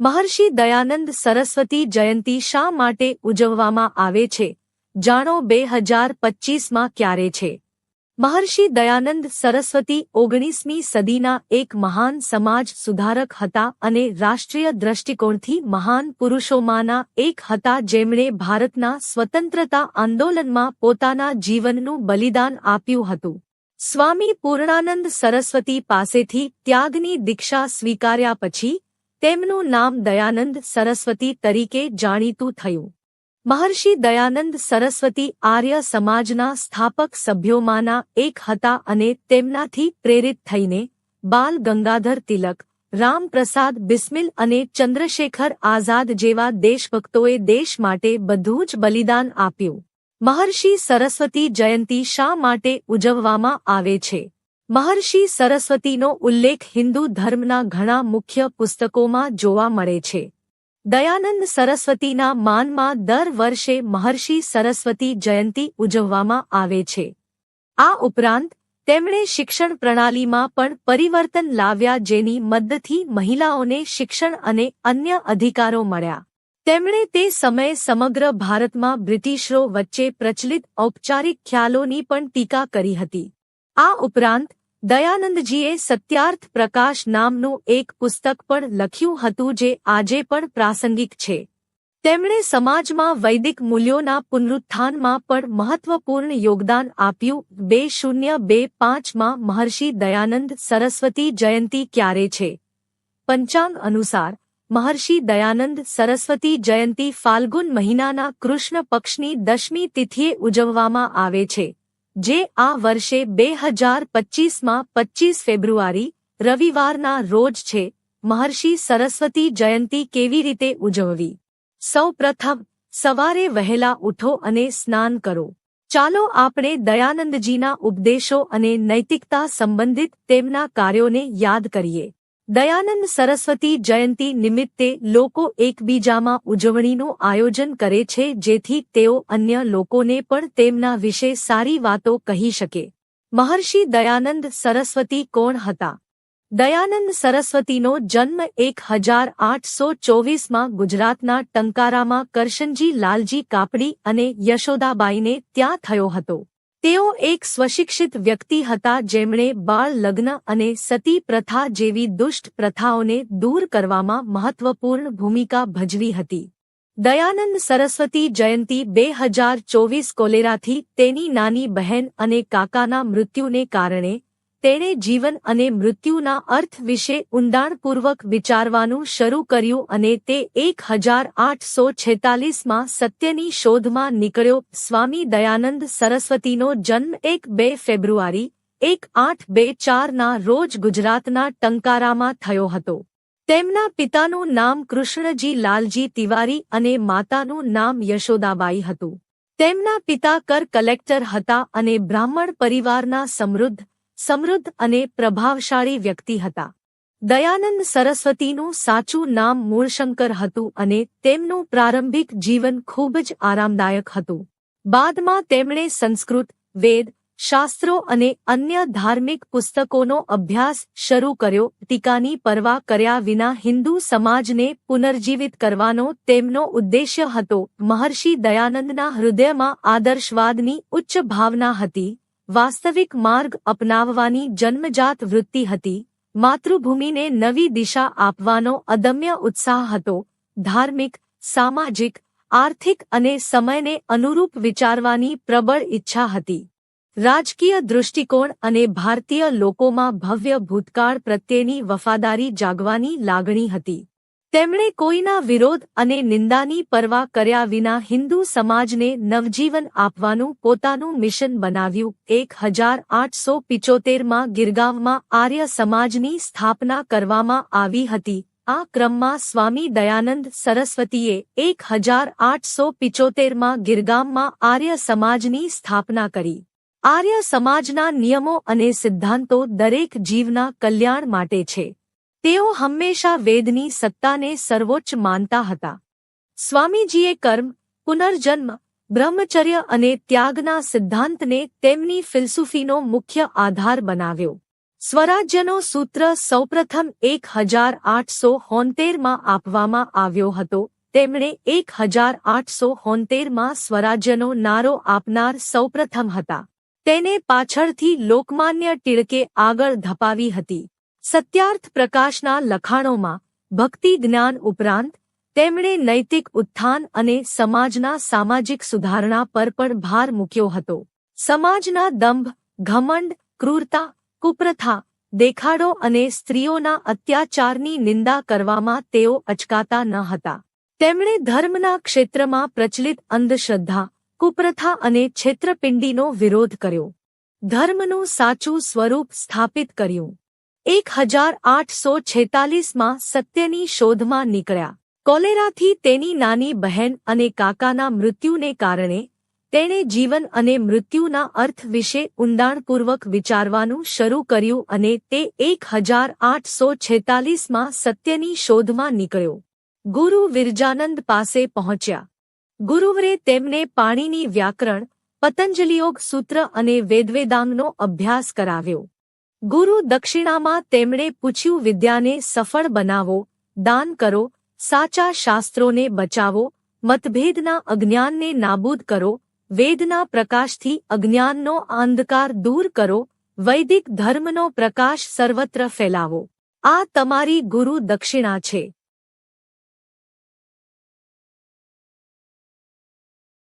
મહર્ષિ દયાનંદ સરસ્વતી જયંતી શા માટે ઉજવવામાં આવે છે? જાણો બે હજાર પચ્ચીસમાં ક્યારે છે? મહર્ષિ દયાનંદ સરસ્વતી ઓગણીસમી સદીના એક મહાન સમાજ સુધારક હતા અને રાષ્ટ્રીય દ્રષ્ટિકોણથી મહાન પુરુષોમાંના એક હતા જેમણે ભારતના સ્વતંત્રતા આંદોલનમાં પોતાના જીવનનું બલિદાન આપ્યું હતું. સ્વામી પૂર્ણાનંદ સરસ્વતી પાસેથી ત્યાગની દીક્ષા સ્વીકાર્યા પછી તેમનું નામ દયાનંદ સરસ્વતી તરીકે જાણીતું થયું. મહર્ષિ દયાનંદ સરસ્વતી આર્ય સમાજના સ્થાપક સભ્યોમાંના એક હતા અને તેમનાથી પ્રેરિત થઈને બાલ ગંગાધર તિલક રામપ્રસાદ બિસ્મિલ અને ચંદ્રશેખર આઝાદ જેવા દેશભક્તોએ દેશ માટે બધું જ બલિદાન આપ્યું. મહર્ષિ સરસ્વતી જયંતી શા માટે ઉજવવામાં આવે છે? મહર્ષિ સરસ્વતીનો ઉલ્લેખ હિન્દુ ધર્મના ઘણા મુખ્ય પુસ્તકોમાં જોવા મળે છે. દયાનંદ સરસ્વતીના માનમાં દર વર્ષે મહર્ષિ સરસ્વતી જયંતિ ઉજવવામાં આવે છે. આ ઉપરાંત, તેમણે શિક્ષણ પ્રણાલીમાં પણ પરિવર્તન લાવ્યા જેની મદદથી મહિલાઓને શિક્ષણ અને અન્ય અધિકારો મળ્યા. તેમણે તે સમયે સમગ્ર ભારતમાં બ્રિટિશરો વચ્ચે પ્રચલિત ઔપચારિક ખ્યાલોની પણ ટીકા કરી હતી. આ ઉપરાંત દયાનંદજીએ સત્યાર્થ પ્રકાશ નામનું એક પુસ્તક પણ લખ્યું હતું જે આજે પણ પ્રાસંગિક છે. તેમણે સમાજમાં વૈદિક મૂલ્યોના પુનરુત્થાનમાં પણ મહત્વપૂર્ણ યોગદાન આપ્યું. બે શૂન્ય બે પાંચમાં મહર્ષિ દયાનંદ સરસ્વતી જયંતી ક્યારે છે? પંચાંગ અનુસાર, મહર્ષિ દયાનંદ સરસ્વતી જયંતી ફાલ્ગુન મહિનાના કૃષ્ણ પક્ષની દશમી તિથિએ ઉજવવામાં આવે છે. જે આ વર્ષે બે હજાર પચ્ચીસમાં પચ્ચીસ ફેબ્રુઆરી, રવિવારના રોજ છે, મહર્ષિ સરસ્વતી જયંતી કેવી રીતે ઉજવવી? સૌ પ્રથમ, સવારે વહેલા ઉઠો અને સ્નાન કરો. ચાલો આપણે દયાનંદજીના ઉપદેશો અને નૈતિકતા સંબંધિત તેમના કાર્યોને યાદ કરીએ. દયાનંદ સરસ્વતી જયંતી નિમિત્તે લોકો એકબીજામાં ઉજવણીનું આયોજન કરે છે જેથી તેઓ અન્ય લોકોને પણ તેમના વિશે સારી વાતો કહી શકે. મહર્ષિ દયાનંદ સરસ્વતી કોણ હતા? દયાનંદ સરસ્વતીનો જન્મ એક હજાર આઠસો ચોવીસમાં ગુજરાતના ટંકારામાં કરશનજી લાલજી કાપડી અને યશોદાબાઈને ત્યાં થયો હતો. તેઓ એક સ્વશિક્ષિત વ્યક્તિ હતા જેમણે બાળ લગ્ન અને સતી પ્રથા જેવી દુષ્ટ પ્રથાઓને દૂર કરવામાં મહત્વપૂર્ણ ભૂમિકા ભજવી હતી. દયાનંદ સરસ્વતી જયંતી બે હજાર ચોવીસ કોલેરાથી તેની નાની બહેન અને કાકાના મૃત્યુને કારણે તેણે જીવન અને મૃત્યુના અર્થ વિશે ઊંડાણપૂર્વક વિચારવાનું શરૂ કર્યું અને તે એક હજાર આઠસો છેતાલીસમાં સત્યની શોધમાં નીકળ્યો. સ્વામી દયાનંદ સરસ્વતીનો જન્મ એક બે ફેબ્રુઆરી, એક આઠ બે ચારના રોજ ગુજરાતના ટંકારામાં થયો હતો. તેમના પિતાનું નામ કૃષ્ણજી લાલજી તિવારી અને માતાનું નામ યશોદાબાઈ હતું. તેમના પિતા કર કલેક્ટર હતા અને બ્રાહ્મણ પરિવારના સમૃદ્ધ સમૃદ્ધ અને પ્રભાવશાળી વ્યક્તિ હતા. દયાનંદ સરસ્વતીનું સાચું નામ મૂળશંકર હતું અને તેમનું પ્રારંભિક જીવન ખૂબ જ આરામદાયક હતું. બાદમાં તેમણે સંસ્કૃત, વેદ, શાસ્ત્રો અને અન્ય ધાર્મિક પુસ્તકોનો અભ્યાસ શરૂ કર્યો. ટીકાની પરવા કર્યા વિના હિન્દુ સમાજને પુનર્જીવિત કરવાનો તેમનો ઉદ્દેશ્ય હતો. મહર્ષિ દયાનંદના હૃદયમાં આદર્શવાદની ઉચ્ચ ભાવના હતી. વાસ્તવિક માર્ગ અપનાવવાની જન્મજાત વૃત્તિ હતી. માતૃભૂમિને નવી દિશા આપવાનો અદમ્ય ઉત્સાહ હતો. ધાર્મિક, સામાજિક, આર્થિક અને સમયને અનુરૂપ વિચારવાની પ્રબળ ઈચ્છા હતી. રાજકીય દૃષ્ટિકોણ અને ભારતીય લોકોમાં ભવ્ય ભૂતકાળ પ્રત્યેની વફાદારી જાગવાની લાગણી હતી. તેમણે કોઈના વિરોધ અને નિંદાની પરવા કર્યા વિના હિન્દુ સમાજને નવજીવન આપવાનું પોતાનું મિશન બનાવ્યું. એક હજાર આઠસો પિચોતેરમાં ગિરગાવમાં આર્ય સમાજની સ્થાપના કરવામાં આવી હતી. આ ક્રમમાં સ્વામી દયાનંદ સરસ્વતીએ એક હજાર આઠસો પિચોતેરમાં ગિરગામમાં આર્ય સમાજની સ્થાપના કરી. આર્ય સમાજના નિયમો અને સિદ્ધાંતો દરેક જીવના કલ્યાણ માટે છે. તેઓ હંમેશા વેદની સત્તાને સર્વોચ્ચ માનતા હતા. સ્વામીજીએ કર્મ, પુનર્જન્મ, બ્રહ્મચર્ય અને ત્યાગના સિદ્ધાંતને તેમની ફિલસુફીનો મુખ્ય આધાર બનાવ્યો. સ્વરાજ્યનો સૂત્ર સૌપ્રથમ એક હજાર આઠસો હોંતેરમાં આપવામાં આવ્યો હતો. તેમણે એક હજાર આઠસો હોંતેરમાં સ્વરાજ્યનો નારો આપનાર સૌપ્રથમ હતા. તેને પાછળથી લોકમાન્ય ટિળકે આગળ ધપાવી હતી. સત્યાર્થ પ્રકાશના લખાણોમાં ભક્તિ જ્ઞાન ઉપરાંત તેમણે નૈતિક ઉત્થાન અને સમાજના સામાજિક સુધારણા પર પણ ભાર મૂક્યો હતો. સમાજના દંભ, ઘમંડ, ક્રૂરતા, કુપ્રથા, દેખાડો અને સ્ત્રીઓના અત્યાચારની નિંદા કરવામાં તેઓ અચકાતા ન હતા. તેમણે ધર્મના ક્ષેત્રમાં પ્રચલિત અંધશ્રદ્ધા, કુપ્રથા અને છેત્રપિંડીનો વિરોધ કર્યો. ધર્મનું સાચું સ્વરૂપ સ્થાપિત કર્યું. એક હજાર આઠસો છેતાલીસમાં સત્યની શોધમાં નીકળ્યા. કોલેરાથી તેની નાની બહેન અને કાકાના મૃત્યુને કારણે તેણે જીવન અને મૃત્યુના અર્થ વિશે ઊંડાણપૂર્વક વિચારવાનું શરૂ કર્યું અને તે એક હજાર આઠસો છેતાલીસમાં સત્યની શોધમાં નીકળ્યો. ગુરુ વિરજાનંદ પાસે પહોંચ્યા. ગુરુવરે તેમને પાણીની વ્યાકરણ, પતંજલિયોગ સૂત્ર અને વેદવેદાંગનો અભ્યાસ કરાવ્યો. ગુરુ દક્ષિણામાં તેમણે પૂછ્યું, વિદ્યાને સફળ બનાવો, દાન કરો, સાચા શાસ્ત્રોને બચાવો, મતભેદના અજ્ઞાનને નાબૂદ કરો, વેદના પ્રકાશથી અજ્ઞાનનો અંધકાર દૂર કરો, વૈદિક ધર્મનો પ્રકાશ સર્વત્ર ફેલાવો. આ તમારી ગુરુ દક્ષિણા છે.